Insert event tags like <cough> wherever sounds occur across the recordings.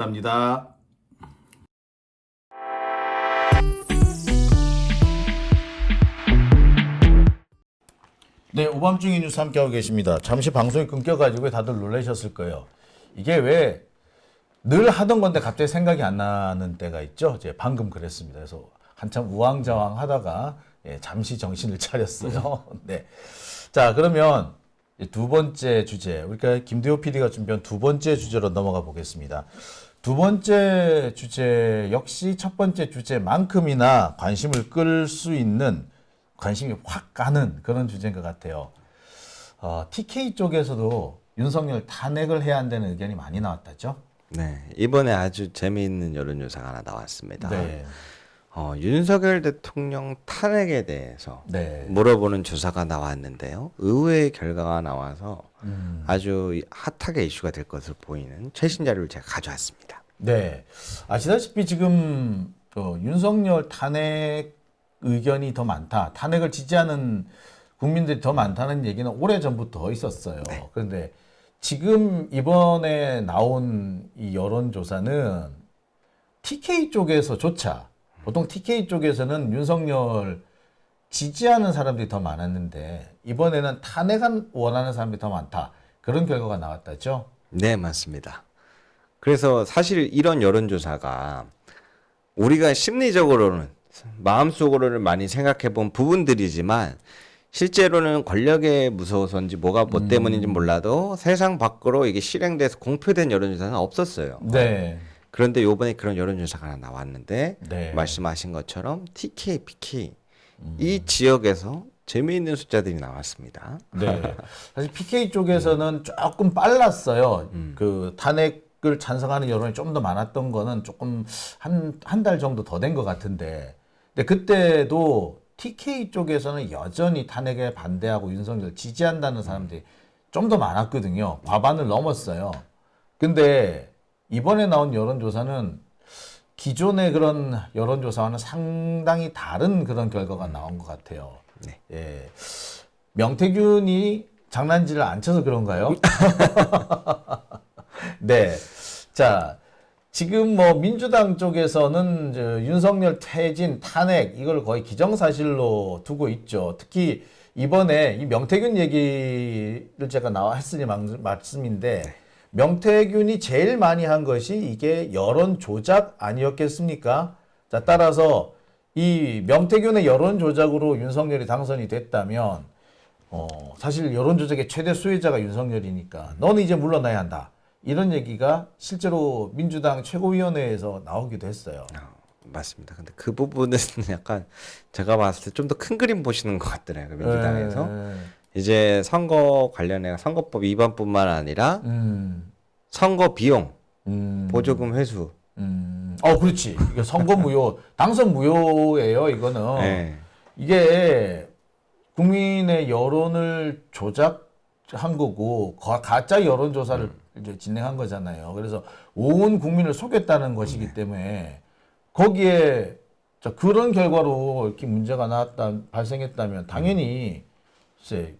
감사합니다. 네, 오밤중의 뉴스 함께하고 계십니다. 잠시 방송이 끊겨가지고 다들 놀라셨을 거예요. 이게 왜 늘 하던 건데 갑자기 생각이 안 나는 때가 있죠. 이제 방금 그랬습니다. 그래서 한참 우왕좌왕 하다가 예, 잠시 정신을 <laughs> 차렸어요. 네. 자, 그러면 두 번째 주제, 우리가 김대호 PD가 준비한 두 번째 주제로 넘어가 보겠습니다. 두 번째 주제 역시 첫 번째 주제만큼이나 관심을 끌 수 있는 관심이 확 가는 그런 주제인 것 같아요. 어, TK 쪽에서도 윤석열 탄핵을 해야 한다는 의견이 많이 나왔다죠. 네, 이번에 아주 재미있는 여론조사가 하나 나왔습니다. 네. 어, 윤석열 대통령 탄핵에 대해서 네. 물어보는 조사가 나왔는데요. 의외의 결과가 나와서 음. 아주 핫하게 이슈가 될 것으로 보이는 최신 자료를 제가 가져왔습니다. 네. 아시다시피 지금 어, 윤석열 탄핵 의견이 더 많다. 탄핵을 지지하는 국민들이 더 많다는 얘기는 오래 전부터 있었어요. 그런데 지금 이번에 나온 이 여론조사는 TK 쪽에서조차 보통 TK 쪽에서는 윤석열 지지하는 사람들이 더 많았는데 이번에는 탄핵안 원하는 사람들이 더 많다. 그런 결과가 나왔다죠. 네, 맞습니다. 그래서 사실 이런 여론조사가 우리가 심리적으로는 마음속으로는 많이 생각해 본 부분들이지만 실제로는 권력에 무서워서인지 뭐가 뭐 때문인지 몰라도 세상 밖으로 이게 실행돼서 공표된 여론조사는 없었어요. 네. 그런데 요번에 그런 여론조사가 하나 나왔는데 네. 말씀하신 것처럼 TK, PK 이 지역에서 재미있는 숫자들이 나왔습니다. 네. <laughs> 사실 PK 쪽에서는 조금 빨랐어요. 그 탄핵을 찬성하는 여론이 좀 더 많았던 거는 조금 한 한 달 정도 더 된 것 같은데. 근데 그때도 TK 쪽에서는 여전히 탄핵에 반대하고 윤석열 지지한다는 사람들이 좀 더 많았거든요. 과반을 넘었어요. 근데 이번에 나온 여론조사는 기존의 그런 여론조사와는 상당히 다른 그런 결과가 나온 것 같아요. 네. 예. 명태균이 장난질을 안 쳐서 그런가요? <laughs> 네. 자, 지금 뭐 민주당 쪽에서는 저 윤석열 퇴진, 탄핵 이걸 거의 기정사실로 두고 있죠. 특히 이번에 이 명태균 얘기를 제가 나와 했으니 막- 말씀인데 명태균이 제일 많이 한 것이 이게 여론 조작 아니었겠습니까? 자, 따라서 이 명태균의 여론 조작으로 윤석열이 당선이 됐다면 어, 사실 여론 조작의 최대 수혜자가 윤석열이니까 너는 이제 물러나야 한다. 이런 얘기가 실제로 민주당 최고위원회에서 나오기도 했어요. 어, 맞습니다. 근데 그 부분은 <laughs> 약간 제가 봤을 때 좀 더 큰 그림 보시는 것 같더라고요. 민주당에서. 네. 이제 선거 관련해 선거법 위반뿐만 아니라 음, 선거 비용, 음, 보조금 회수. 음, 어, 그렇지. 이게 선거 무효, <laughs> 당선 무효예요. 이거는 네. 이게 국민의 여론을 조작한 거고 가- 가짜 여론 조사를 이제 진행한 거잖아요. 그래서 온 국민을 속였다는 것이기 때문에 거기에 자, 그런 결과로 이렇게 문제가 나왔다 발생했다면 당연히 글쎄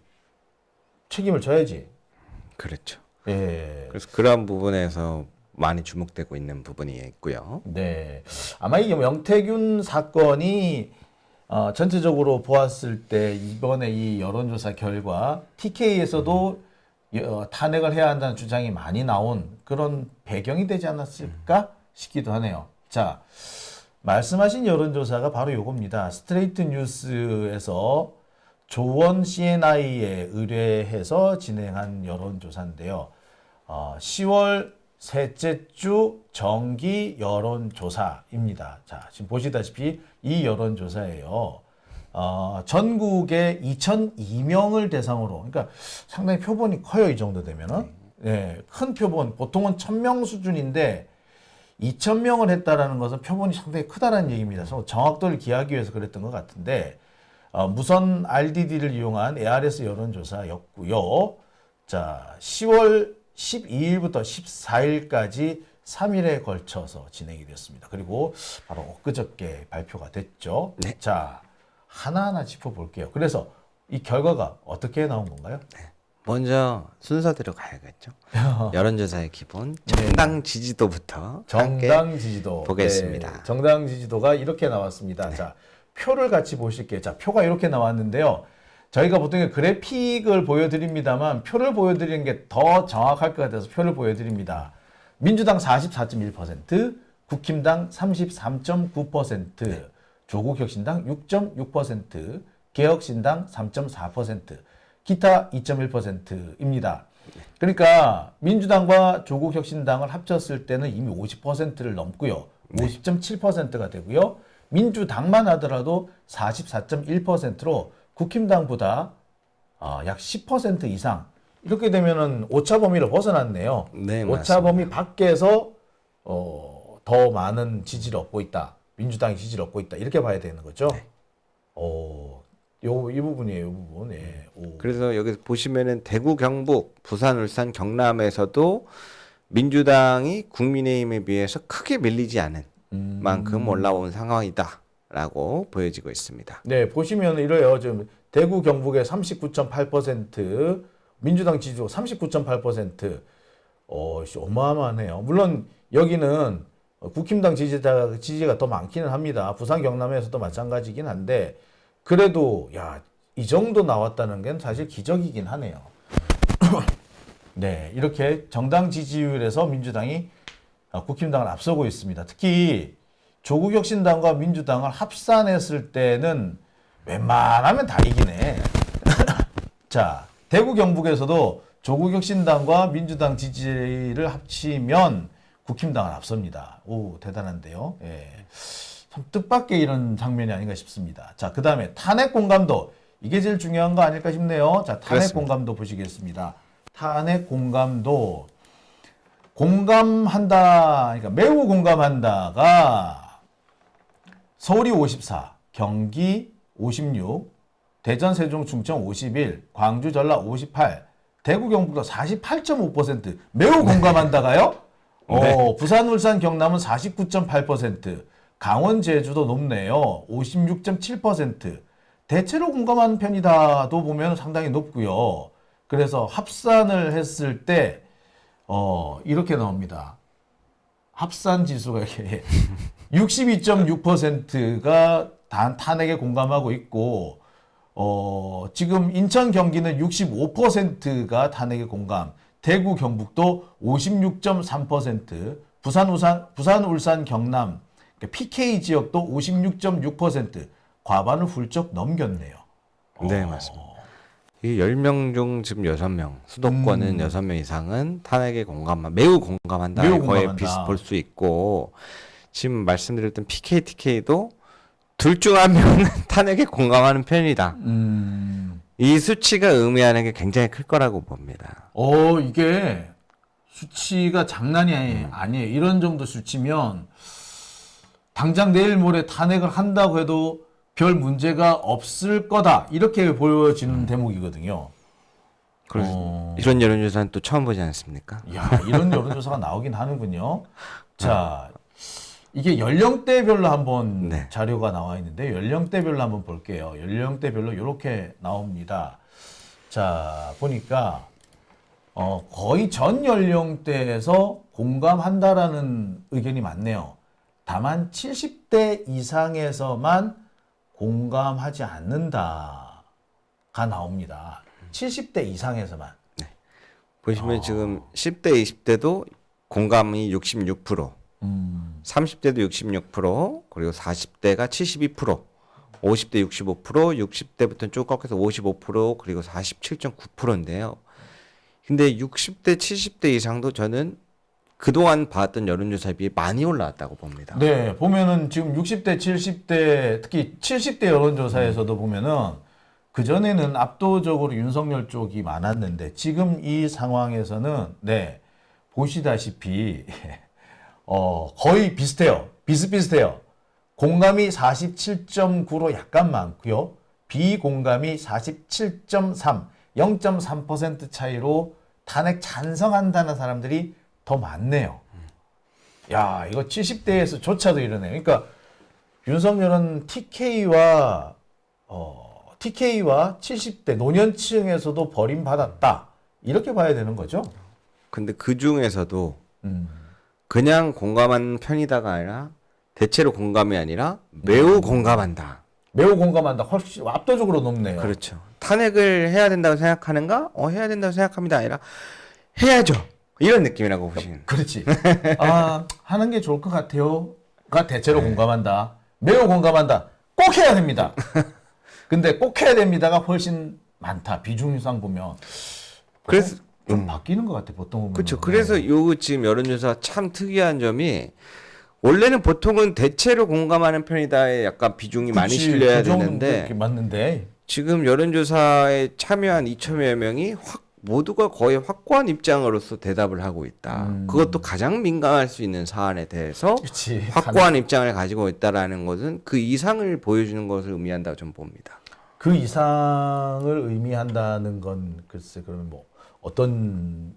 책임을 져야지. 그렇죠. 예. 그래서 그런 부분에서 많이 주목되고 있는 부분이 있고요. 네. 아마 이 명태균 사건이 어, 전체적으로 보았을 때 이번에 이 여론조사 결과 TK에서도 어, 탄핵을 해야 한다는 주장이 많이 나온 그런 배경이 되지 않았을까 싶기도 하네요. 자, 말씀하신 여론조사가 바로 요겁니다. 스트레이트 뉴스에서 조원 CNI에 의뢰해서 진행한 여론조사인데요. 어, 10월 셋째 주 정기 여론조사입니다. 자, 지금 보시다시피 이 여론조사예요. 어, 전국에 2,002명을 대상으로, 그러니까 상당히 표본이 커요, 이 정도 되면은. 예, 큰 표본, 보통은 1,000명 수준인데 2,000명을 했다라는 것은 표본이 상당히 크다는 얘기입니다. 그래서 정확도를 기하기 위해서 그랬던 것 같은데, 어, 무선 RDD를 이용한 ARS 여론조사였고요. 자, 10월 12일부터 14일까지 3일에 걸쳐서 진행이 됐습니다. 그리고 바로 엊그저께 발표가 됐죠. 네. 자, 하나하나 짚어볼게요. 그래서 이 결과가 어떻게 나온 건가요? 먼저 순서대로 가야겠죠. <laughs> 여론조사의 기본 정당 지지도부터 정당 지지도 보겠습니다. 네, 정당 지지도가 이렇게 나왔습니다. 자 표를 같이 보실게요. 자 표가 이렇게 나왔는데요. 저희가 보통 그래픽을 보여드립니다만 표를 보여드리는 게 더 정확할 것 같아서 표를 보여드립니다. 민주당 44.1%, 국힘당 33.9%, 조국혁신당 6.6%, 개혁신당 3.4%, 기타 2.1%입니다. 그러니까 민주당과 조국혁신당을 합쳤을 때는 이미 50%를 넘고요. 50.7%가 되고요. 민주당만 하더라도 44.1%로 국힘당보다 아, 약10% 이상 이렇게 되면은 오차 범위를 벗어났네요. 네, 오차 맞습니다. 범위 밖에서 어, 더 많은 지지를 얻고 있다. 민주당이 지지를 얻고 있다. 이렇게 봐야 되는 거죠. 네. 어, 요, 이 부분이에요. 이 부분. 예. 오. 그래서 여기서 보시면은 대구, 경북, 부산, 울산, 경남에서도 민주당이 국민의힘에 비해서 크게 밀리지 않은 음. 만큼 올라온 상황이다라고 보여지고 있습니다. 네, 보시면 이래요. 지금 대구 경북의 39.8%, 민주당 지지도 39.8%. 어, 씨, 어마어마하네요. 물론 여기는 국힘당 지지자 지지가 더 많기는 합니다. 부산 경남에서도 마찬가지긴 한데 그래도 야, 이 정도 나왔다는 건 사실 기적이긴 하네요. <clears throat> 네, 이렇게 정당 지지율에서 민주당이 어, 국힘당을 앞서고 있습니다. 특히 조국혁신당과 민주당을 합산했을 때는 웬만하면 다 이기네. <laughs> 자, 대구 경북에서도 조국혁신당과 민주당 지지를 합치면 국힘당을 앞섭니다. 오, 대단한데요. 예. 참 뜻밖의 이런 장면이 아닌가 싶습니다. 자, 그 다음에 탄핵 공감도. 이게 제일 중요한 거 아닐까 싶네요. 자, 탄핵 그렇습니다. 공감도 보시겠습니다. 탄핵 공감도. 공감한다, 그러니까 매우 공감한다가 서울이 54, 경기 56, 대전, 세종, 충청 51, 광주, 전라 58, 대구, 경북도 48.5% 매우 공감한다가요? 네. 어, 부산, 울산, 경남은 49.8%, 강원, 제주도 높네요. 56.7%. 대체로 공감하는 편이다도 보면 상당히 높고요. 그래서 합산을 했을 때 어, 이렇게 나옵니다. 합산 지수가 이렇게 <laughs> 62.6%가 단 탄핵에 공감하고 있고 어, 지금 인천 경기는 65%가 탄핵에 공감, 대구 경북도 56.3%, 부산 울산 부산 울산 경남 그러니까 PK 지역도 56.6% 과반을 훌쩍 넘겼네요. 네, 맞습니다. 이 10명 중 지금 6명, 수도권은 음. 6명 이상은 탄핵에 공감, 매우 공감한다. 매우 거의 공감한다. 비슷 볼 수 있고, 지금 말씀드렸던 PKTK도 둘 중 한 명은 <laughs> 탄핵에 공감하는 편이다. 음. 이 수치가 의미하는 게 굉장히 클 거라고 봅니다. 어, 이게 수치가 장난이 아니- 아니에요. 이런 정도 수치면 당장 내일 모레 탄핵을 한다고 해도 별 문제가 없을 거다. 이렇게 보여지는 대목이거든요. 그래서 어. 이런 여론조사는 또 처음 보지 않습니까? 야, 이런 <laughs> 여론조사가 나오긴 하는군요. 자, 이게 연령대별로 한번 네. 자료가 나와 있는데 연령대별로 한번 볼게요. 연령대별로 이렇게 나옵니다. 자, 보니까 어, 거의 전 연령대에서 공감한다라는 의견이 많네요. 다만 70대 이상에서만 공감하지 않는다가 나옵니다. 70대 이상에서만. 보시면 어. 지금 10대, 20대도 공감이 66%, 음, 30대도 66%, 그리고 40대가 72%, 50대 65%, 60대부터는 쭉 꺾여서 55%, 그리고 47.9%인데요. 근데 60대, 70대 이상도 저는 그동안 봤던 여론조사에 비해 많이 올라왔다고 봅니다. 네, 보면은 지금 60대, 70대, 특히 70대 여론조사에서도 보면은 그전에는 압도적으로 윤석열 쪽이 많았는데 지금 이 상황에서는 네, 보시다시피 <laughs> 어, 거의 비슷해요. 비슷비슷해요. 공감이 47.9로 약간 많고요. 비공감이 47.3, 0.3% 차이로 탄핵 찬성한다는 사람들이 더 많네요. 야, 이거 70대에서 조차도 이러네요. 그러니까 윤석열은 TK와 어, TK와 70대 노년층에서도 버림받았다. 이렇게 봐야 되는 거죠. 근데 그 중에서도 음. 그냥 공감하는 편이다가 아니라 대체로 공감이 아니라 매우 공감한다. 매우 공감한다. 훨씬 압도적으로 높네요. 그렇죠. 탄핵을 해야 된다고 생각하는가? 어 해야 된다고 생각합니다. 아니라 해야죠. 이런 느낌이라고 보시면. 그렇지. 아, 하는 게 좋을 것 같아요.가 대체로 네. 공감한다. 매우 공감한다. 꼭 해야 됩니다. 근데 꼭 해야 됩니다가 훨씬 많다. 비중상 보면. 그래서 좀 바뀌는 것 같아. 보통 보면. 그렇죠. 그래서 요 지금 여론조사 참 특이한 점이 원래는 보통은 대체로 공감하는 편이다에 약간 비중이 많이 그치, 실려야 그 정도 되는데 이렇게 맞는데. 지금 여론조사에 참여한 2천여 명이 확 모두가 거의 확고한 입장으로서 대답을 하고 있다. 음. 그것도 가장 민감할 수 있는 사안에 대해서 그렇지. 확고한 입장을 가지고 있다라는 것은 그 이상을 보여주는 것을 의미한다고 저는 봅니다. 그 이상을 의미한다는 건 글쎄 그러면 뭐 어떤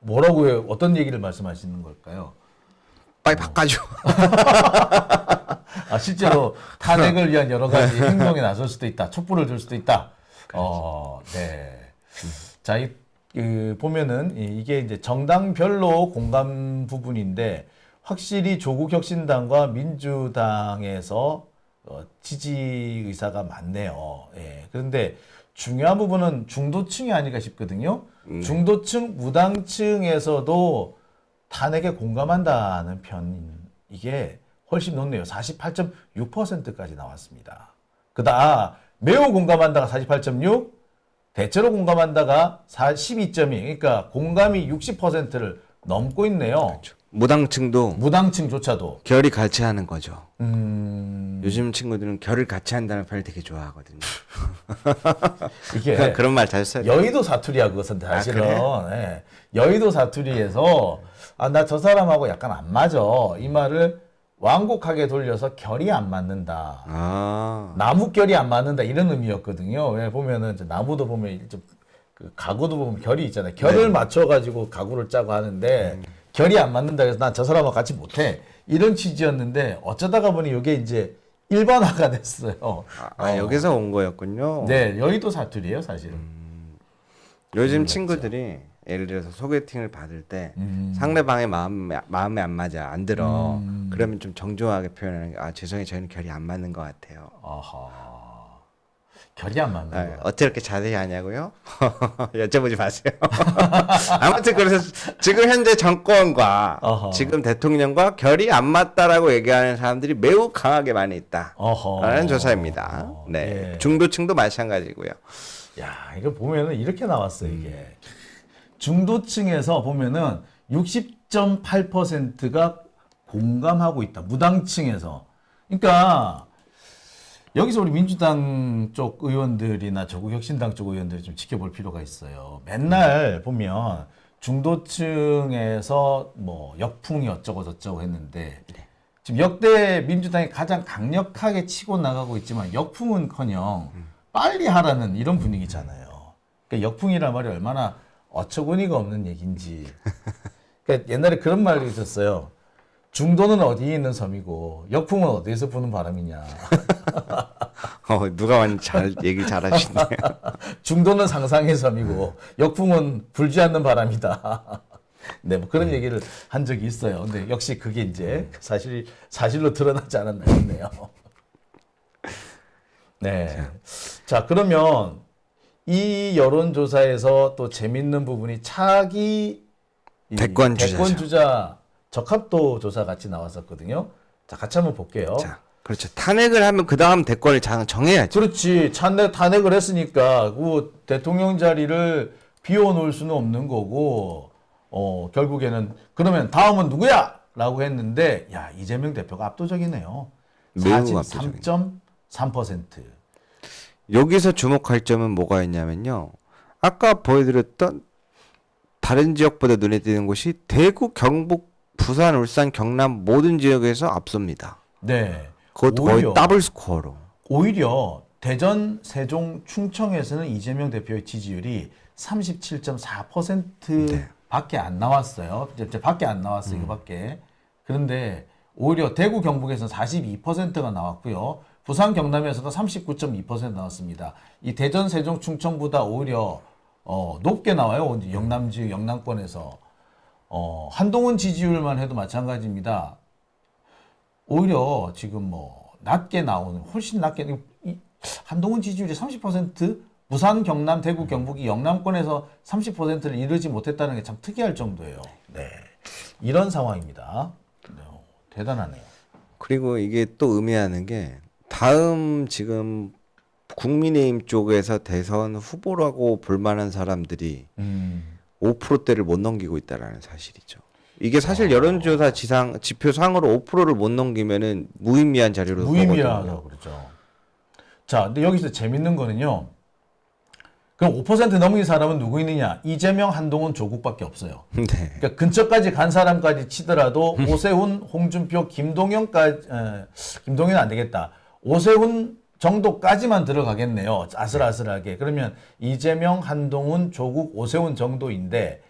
뭐라고 해요? 어떤 얘기를 말씀하시는 걸까요? 빨리 바꿔줘. <laughs> 아 실제로 탄핵을 위한 여러 가지 <laughs> 행동에 나설 수도 있다. 촛불을 들 수도 있다. 어, 네. 자, 이, 그 보면은 이- 이게 이제 정당별로 공감 부분인데 확실히 조국 혁신당과 민주당에서 어, 지지 의사가 많네요. 예. 그런데 중요한 부분은 중도층이 아닐까 싶거든요. 중도층, 무당층에서도 탄핵에 공감한다는 편 이게 훨씬 높네요. 48.6%까지 나왔습니다. 그다 매우 공감한다가 48.6, 대체로 공감한다가 12.2. 그러니까 공감이 60%를 넘고 있네요. 무당층도 무당층조차도. 결이 같이 하는 거죠. 음, 요즘 친구들은 결을 같이 한다는 표현을 되게 좋아하거든요. <laughs> 이게 그런 말 잘 써요. 여의도 사투리야 그것은 사실은 아, 예. 여의도 사투리에서 아 나 저 사람하고 약간 안 맞아 이 말을 완곡하게 돌려서 결이 안 맞는다. 아, 나무 결이 안 맞는다. 이런 의미였거든요. 왜 보면은 이제 나무도 보면 좀 그 가구도 보면 결이 있잖아요. 결을 맞춰 가지고 가구를 짜고 하는데 결이 안 맞는다 그래서 난 저 사람하고 같이 못해. 이런 취지였는데 어쩌다가 보니 이게 이제 일반화가 됐어요. 아, 아, 여기서 온 거였군요. 네 여의도 사투리예요 사실 은. 요즘 친구들이 예를 들어서 소개팅을 받을 때 음. 상대방의 마음에, 마음에 안 맞아 안 들어 음. 그러면 좀 정중하게 표현하는 게 아 죄송해요 저희는 결이 안 맞는 것 같아요 아하. 결이 안 맞는 아, 거야. 어떻게 이렇게 자세히 하냐고요? <laughs> 여쭤보지 마세요 <laughs> 아무튼 그래서 지금 현재 정권과 어허. 지금 대통령과 결이 안 맞다라고 얘기하는 사람들이 매우 강하게 많이 있다 어허. 라는 조사입니다 어, 네 예. 중도층도 마찬가지고요 야, 이거 보면은 이렇게 나왔어, 이게. 중도층에서 보면은 60.8%가 공감하고 있다. 무당층에서. 그러니까 여기서 우리 민주당 쪽 의원들이나 조국혁신당 쪽 의원들이 좀 지켜볼 필요가 있어요. 맨날 보면 중도층에서 뭐 역풍이 어쩌고 저쩌고 했는데 지금 역대 민주당이 가장 강력하게 치고 나가고 있지만 역풍은커녕 빨리 하라는 이런 분위기잖아요. 그러니까 역풍이란 말이 얼마나 어처구니가 없는 얘기인지. 그러니까 옛날에 그런 말이 있었어요. 중도는 어디에 있는 섬이고 역풍은 어디에서 부는 바람이냐. <laughs> 어, 누가 완전 잘 얘기 잘하시네요 <laughs> 중도는 상상의 섬이고 역풍은 불지 않는 바람이다. <laughs> 네, 뭐 그런 얘기를 한 적이 있어요. 근데 역시 그게 이제 사실 사실로 드러나지 않았나 싶네요. 네. 자, 그러면 이 여론조사에서 또 재밌는 부분이 차기 이 대권 주자 적합도 조사 같이 나왔었거든요. 자, 같이 한번 볼게요. 자, 그렇죠. 탄핵을 하면 그 다음 대권을 장- 정해야죠. 그렇지. 탄핵, 탄핵을 했으니까 그 대통령 자리를 비워놓을 수는 없는 거고, 어, 결국에는 그러면 다음은 누구야? 라고 했는데, 야, 이재명 대표가 압도적이네요. 매우 43.3%. 여기서 주목할 점은 뭐가 있냐면요. 아까 보여드렸던 다른 지역보다 눈에 띄는 곳이 대구, 경북, 부산, 울산, 경남 모든 지역에서 앞섭니다. 네. 그것도 오히려- 거의 더블 스코어로. 오히려 대전, 세종, 충청에서는 이재명 대표의 지지율이 37.4% 네. 밖에 안 나왔어요. 이제 밖에 안 나왔어요. 이거밖에. 그런데 오히려 대구, 경북에서는 42%가 나왔고요. 부산, 경남에서도 39.2% 나왔습니다. 이 대전, 세종, 충청보다 오히려 어, 높게 나와요. 영남 지역, 영남권에서 어, 한동훈 지지율만 해도 마찬가지입니다. 오히려 지금 뭐 낮게 나오는 훨씬 낮게 이- 한동훈 지지율이 30% 부산, 경남, 대구, 경북이 영남권에서 30%를 이루지 못했다는 게 참 특이할 정도예요. 네. 이런 상황입니다. 네, 대단하네요. 그리고 이게 또 의미하는 게 다음 지금 국민의힘 쪽에서 대선 후보라고 볼 만한 사람들이 음. 5%대를 못 넘기고 있다라는 사실이죠. 이게 사실 여론조사 지상 지표상으로 5%를 못 넘기면은 무의미한 자료로 무의미하다고 보거든요. 그러죠. 자, 근데 여기서 재밌는 거는요. 그럼 5% 넘긴 사람은 누구 있느냐? 이재명, 한동훈, 조국밖에 없어요. <laughs> 네. 그러니까 근처까지 간 사람까지 치더라도 오세훈, 홍준표, 김동연까지 에, 김동연 안 되겠다. 오세훈 정도까지만 들어가겠네요. 아슬아슬하게. 그러면 이재명, 한동훈, 조국, 오세훈 정도인데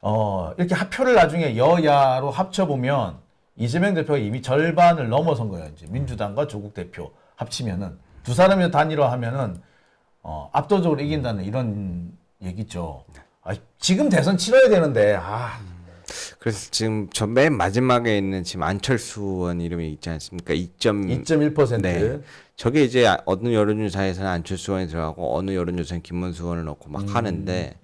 어, 이렇게 합표를 나중에 여야로 합쳐 보면 이재명 대표가 이미 절반을 넘어선 거예요. 이제 민주당과 조국 대표 합치면은 두 사람이 단일화 하면은 어, 압도적으로 이긴다는 이런 얘기죠. 아, 지금 대선 치러야 되는데 아, 그래서 지금 저 맨 마지막에 있는 지금 안철수 의원 이름이 있지 않습니까? 2점 2.1%. 네. 저게 이제 아- 어느 여론조사에서는 안철수 의원이 들어가고 어느 여론조사는 김문수 의원을 넣고 막 하는데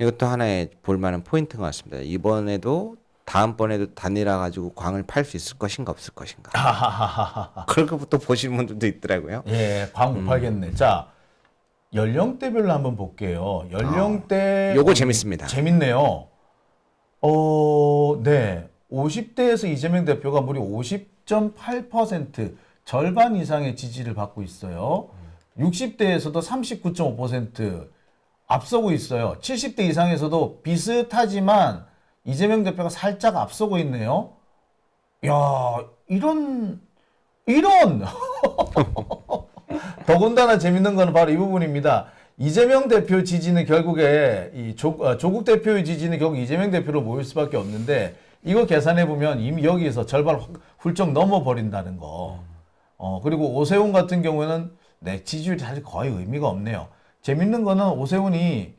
이것도 하나의 볼만한 포인트인 것 같습니다. 이번에도 다음번에도 단일화 가지고 광을 팔 수 있을 것인가 없을 것인가. <laughs> 그런 것부터 보시는 분들도 있더라고요. 예, 광고 팔겠네. 자, 연령대별로 한번 볼게요. 연령대 아, 요거 재밌습니다. 재밌네요. 어, 네. 50대에서 이재명 대표가 무려 50.8% 절반 이상의 지지를 받고 있어요. 60대에서도 39.5% 앞서고 있어요. 70대 이상에서도 비슷하지만 이재명 대표가 살짝 앞서고 있네요. 야, 이런 이런 <laughs> 더군다나 재밌는 거는 바로 이 부분입니다. 이재명 대표 지지는 결국에 이 조, 아, 조국 대표의 지지는 결국 이재명 대표로 모일 수밖에 없는데 이거 계산해 보면 이미 여기에서 절반 훌- 훌쩍 넘어 버린다는 거. 어 그리고 오세훈 같은 경우에는 네 지지율이 사실 거의 의미가 없네요. 재밌는 거는 오세훈이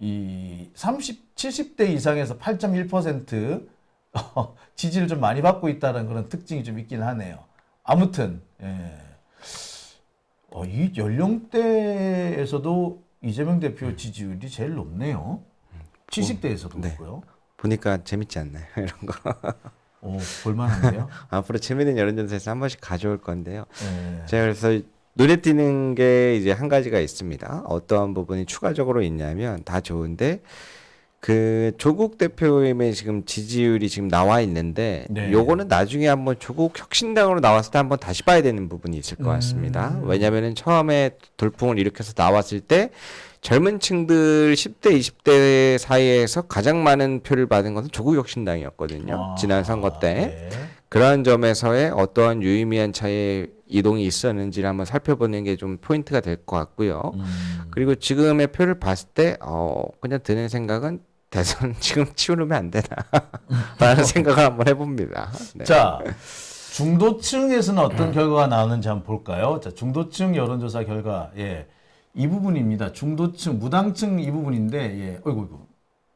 이 30, 70대 이상에서 8.1% 어, <laughs> 지지를 좀 많이 받고 있다는 그런 특징이 좀 있긴 하네요. 아무튼 예. 어, 이 연령대에서도 이재명 대표 지지율이 제일 높네요. 70대에서도 네. 그렇고요. 보니까 재밌지 않나요? <laughs> 이런 거. 오, 볼만한데요. <laughs> 앞으로 재밌는 여론조사에서 한 번씩 가져올 건데요. 예. 제가 그래서 눈에 띄는 게 이제 한 가지가 있습니다. 어떠한 부분이 추가적으로 있냐면 다 좋은데 그 조국 대표님의 지금 지지율이 지금 나와 있는데 네. 요거는 나중에 한번 조국 혁신당으로 나왔을 때 한번 다시 봐야 되는 부분이 있을 것 같습니다. 음. 왜냐면은 처음에 돌풍을 일으켜서 나왔을 때 젊은 층들 10대, 20대 사이에서 가장 많은 표를 받은 것은 조국 혁신당이었거든요. 아, 지난 선거 때. 네. 그러한 점에서의 어떠한 유의미한 차이의 이동이 있었는지를 한번 살펴보는 게 좀 포인트가 될 것 같고요. 음. 그리고 지금의 표를 봤을 때, 어, 그냥 드는 생각은 대선 <laughs> 지금 치우면 안 되나. <laughs> 라는 생각을 한번 해봅니다. 네. 자, 중도층에서는 어떤 결과가 나오는지 한번 볼까요? 자, 중도층 여론조사 결과, 예. 이 부분입니다. 중도층, 무당층 이 부분인데, 예. 어이구, 어이구.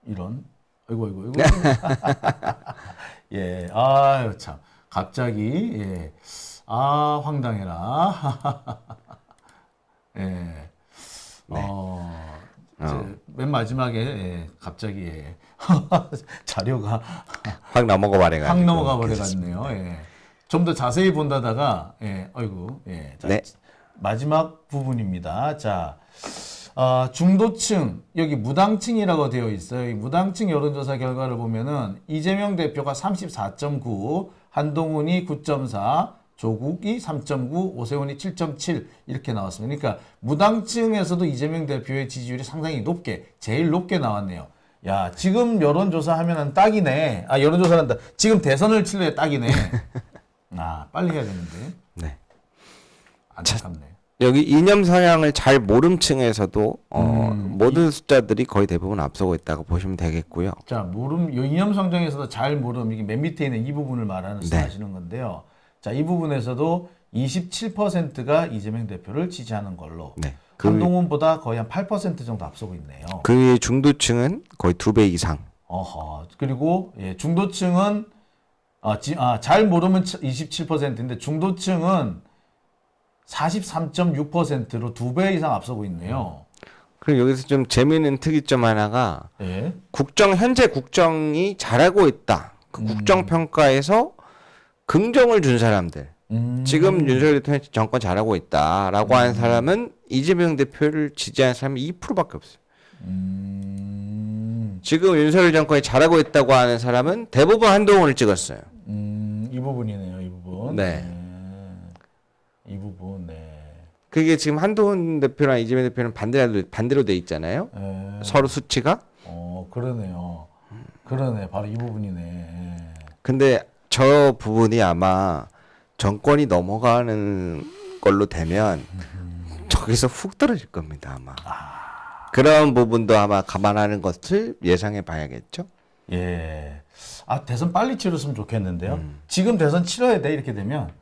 이런. 어이구, 어이구, 어이구. <laughs> 예. 아유, 참. 갑자기, 예. 아, 황당해라. 예. 어, 이제 맨 마지막에, 예. 갑자기, 예. <laughs> 자료가 확 넘어가 버려가지고. 확 넘어가 버려갔네요. 예. 좀 더 자세히 본다다가 예, 어이구, 예. 자, 네. 마지막 부분입니다. 자, 아, 중도층 여기 무당층이라고 되어 있어요. 이 무당층 여론조사 결과를 보면은 이재명 대표가 34.9, 한동훈이 9.4, 조국이 3.9, 오세훈이 7.7 이렇게 나왔습니다. 그러니까 무당층에서도 이재명 대표의 지지율이 상당히 높게 제일 높게 나왔네요. 야 지금 여론조사 하면은 딱이네. 아 여론조사란다. 지금 대선을 칠래 딱이네. <laughs> 아 빨리 해야 되는데 네. 안타깝네. 여기 이념 성향을 잘 모름 층에서도, 어, 음, 모든 숫자들이 거의 대부분 앞서고 있다고 보시면 되겠고요. 자 모름 요 이념 성정에서도 잘 모름 이게 맨 밑에 있는 이 부분을 말하는 네. 하시는 건데요. 자, 이 부분에서도 27%가 이재명 대표를 지지하는 걸로 네. 그, 한동훈보다 거의 한 8% 정도 앞서고 있네요. 그 중도층은 거의 두 배 이상. 어허. 그리고 예, 중도층은 아, 지, 아, 잘 모르면 27%인데 중도층은 43.6%로 두 배 이상 앞서고 있네요. 그리고 여기서 좀 재미있는 특이점 하나가 예. 국정 현재 국정이 잘하고 있다. 그 음. 국정 평가에서 긍정을 준 사람들. 음. 지금 윤석열 대통령 정권 잘하고 있다라고 하는 사람은 이재명 대표를 지지하는 사람이 2%밖에 없어요. 음, 지금 윤석열 정권이 잘하고 있다고 하는 사람은 대부분 한동훈을 찍었어요. 음, 이 부분이네요, 이 부분. 네. 네. 이 부분, 네. 그게 지금 한동훈 대표랑 이재명 대표는 반대로 반대로 돼 있잖아요. 예. 서로 수치가. 어, 그러네요. 그러네, 바로 이 부분이네. 예. 근데 저 부분이 아마 정권이 넘어가는 걸로 되면 저기서 훅 떨어질 겁니다 아마. 그런 부분도 아마 감안하는 것을 예상해 봐야겠죠. 예. 아, 대선 빨리 치렀으면 좋겠는데요. 음. 지금 대선 치러야 돼, 이렇게 되면.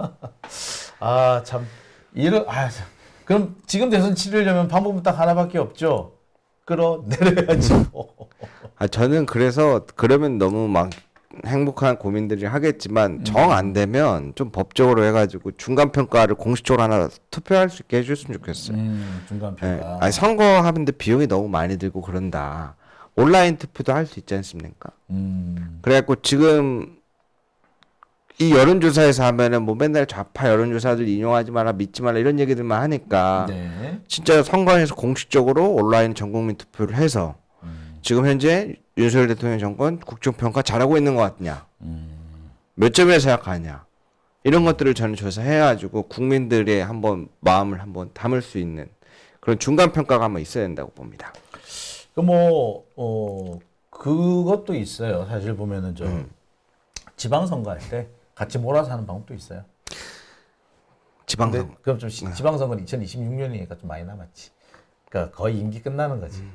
<laughs> 아, 참. 이런, 아, 참. 그럼 지금 대선 치르려면 방법은 딱 하나밖에 없죠. 끌어 내려야지. 뭐. 아 저는 그래서 그러면 너무 막 행복한 고민들이 하겠지만 정 안 되면 좀 법적으로 해가지고 중간 평가를 공식적으로 하나 투표할 수 있게 해줬으면 좋겠어요. 음, 중간 예. 평가. 아니 선거하는데 비용이 너무 많이 들고 그런다. 온라인 투표도 할 수 있지 않습니까? 음, 그래갖고 지금 이 여론조사에서 하면은 뭐 맨날 좌파 여론조사들 인용하지 마라 믿지 마라 이런 얘기들만 하니까 네. 진짜 선거에서 공식적으로 온라인 전국민 투표를 해서 음, 지금 현재 윤석열 대통령 정권 국정평가 잘하고 있는 것 같냐 음, 몇 점에 생각하냐 이런 것들을 저는 조사해가지고 국민들의 한번 마음을 한번 담을 수 있는 그런 중간 평가가 한번 있어야 된다고 봅니다. 그 뭐, 어, 그것도 있어요. 사실 보면은 좀 음. 지방선거 할 때 같이 몰아서 하는 방법도 있어요. 지방선 그럼 좀 시- 지방선거는 2026년이니까 좀 많이 남았지. 그러니까 거의 임기 끝나는 거지. 음.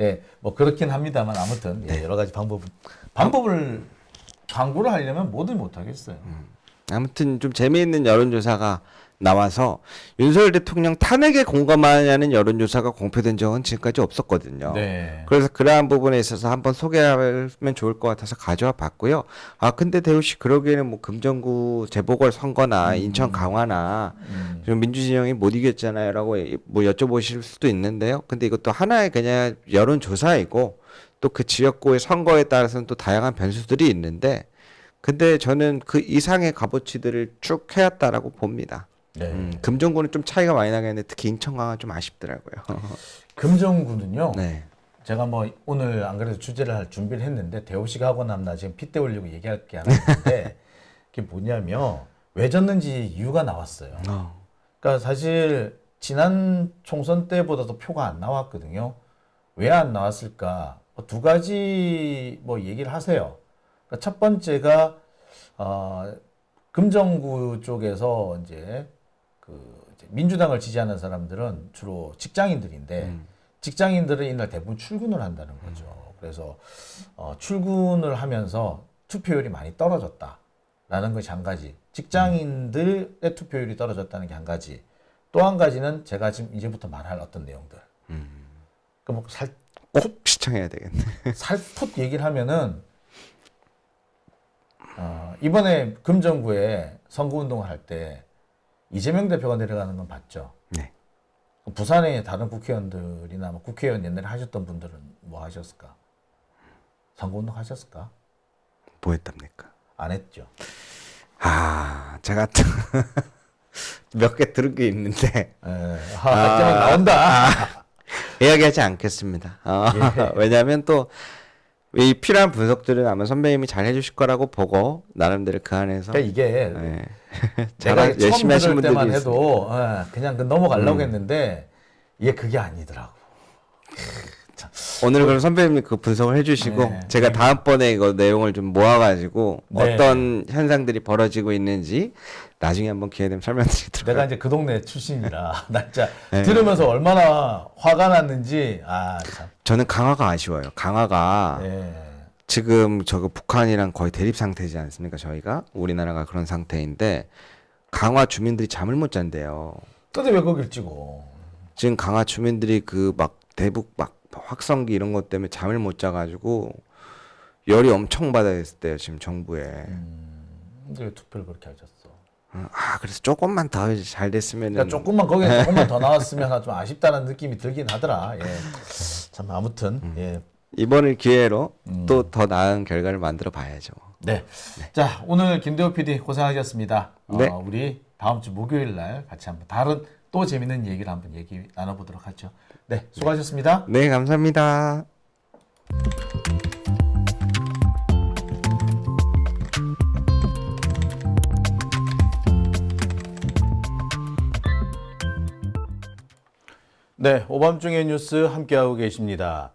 예, 뭐 그렇긴 합니다만 아무튼 네. 예, 여러 가지 방법은 방법을 광고를 하려면 뭐든 못 하겠어요. 음. 아무튼 좀 재미있는 여론조사가 나와서 윤석열 대통령 탄핵에 공감하냐는 여론조사가 공표된 적은 지금까지 없었거든요. 네. 그래서 그러한 부분에 있어서 한번 소개하면 좋을 것 같아서 가져와 봤고요. 아 근데 대우 씨 그러기에는 뭐 금정구 재보궐 선거나 인천 강화나 음, 좀 민주진영이 못 이겼잖아요라고 뭐 여쭤보실 수도 있는데요. 근데 이것도 하나의 그냥 여론조사이고 또 그 지역구의 선거에 따라서는 또 다양한 변수들이 있는데 근데 저는 그 이상의 값어치들을 쭉 해왔다라고 봅니다. 네. 음, 금정구는 좀 차이가 많이 나겠는데 특히 인천강은 좀 아쉽더라고요. <laughs> 금정구는요. 네. 제가 뭐 오늘 안 그래도 주제를 할 준비를 했는데 대호 씨가 하고 나면 나 지금 핏대 올리고 얘기할 게 하나 있는데 <laughs> 그게 뭐냐면 왜 졌는지 이유가 나왔어요. 어. 그러니까 사실 지난 총선 때보다도 표가 안 나왔거든요. 왜 안 나왔을까? 뭐두 가지 뭐 얘기를 하세요. 그러니까 첫 번째가 어, 금정구 쪽에서 이제 그 이제 민주당을 지지하는 사람들은 주로 직장인들인데 직장인들은 이날 대부분 출근을 한다는 거죠. 그래서 어, 출근을 하면서 투표율이 많이 떨어졌다라는 것이 한 가지. 직장인들의 투표율이 떨어졌다는 게 한 가지. 또 한 가지는 제가 지금 이제부터 말할 어떤 내용들. 그뭐 살, 꼭 시청해야 되겠네. 살풋 얘기를 하면은 어, 이번에 금정구에 선거운동을 할 때 이재명 대표가 내려가는 건 봤죠. 네. 부산의 다른 국회의원들이나 뭐 국회의원 옛날에 하셨던 분들은 뭐 하셨을까? 선거운동 하셨을까? 뭐 했답니까? 안 했죠. 아, 제가 <laughs> 몇 개 들은 게 있는데 에, 아, 할 때만 나온다. 이야기하지 않겠습니다. 어, 예. 왜냐하면 또 이 필요한 분석들은 아마 선배님이 잘 해주실 거라고 보고 나름대로 그 안에서 그러니까 이게 예. 제가 잘 열심히 처음 하신 들을 분들이 때만 있어요. 음. 해도 예, 그냥 그 넘어가려고 했는데 이게 그게 아니더라고. 오늘 그럼 선배님이 그 분석을 해주시고 네. 제가 다음번에 이거 내용을 좀 모아가지고 네. 어떤 현상들이 벌어지고 있는지 나중에 한번 기회 되면 설명드리도록 내가 이제 그 동네 출신이라 <laughs> 나 진짜 네. 들으면서 얼마나 화가 났는지 아 참. 저는 강화가 아쉬워요. 강화가 예. 지금 저거 북한이랑 거의 대립 상태지 않습니까? 저희가 우리나라가 그런 상태인데 강화 주민들이 잠을 못 잔대요. 근데 왜 거길 찍어? 지금 강화 주민들이 그 막 대북 막 확성기 이런 것 때문에 잠을 못 자가지고 열이 엄청 받아있대요 지금 정부에. 왜 투표를 그렇게 하셨어? 아 그래서 조금만 더 잘 됐으면은 그러니까 조금만 거기에 조금만 더 <laughs> 나왔으면 좀 아쉽다는 느낌이 들긴 하더라. 예. 참 아무튼 예. 이번을 기회로 음. 또더 나은 결과를 만들어 봐야죠. 네. 자, 오늘 김대호 PD 고생하셨습니다. 네. 어, 우리 다음 주 목요일 날 같이 한번 다른 또 재밌는 얘기를 한번 얘기 나눠보도록 하죠. 네, 수고하셨습니다. 네 감사합니다. 네, 오밤중의 뉴스 함께하고 계십니다.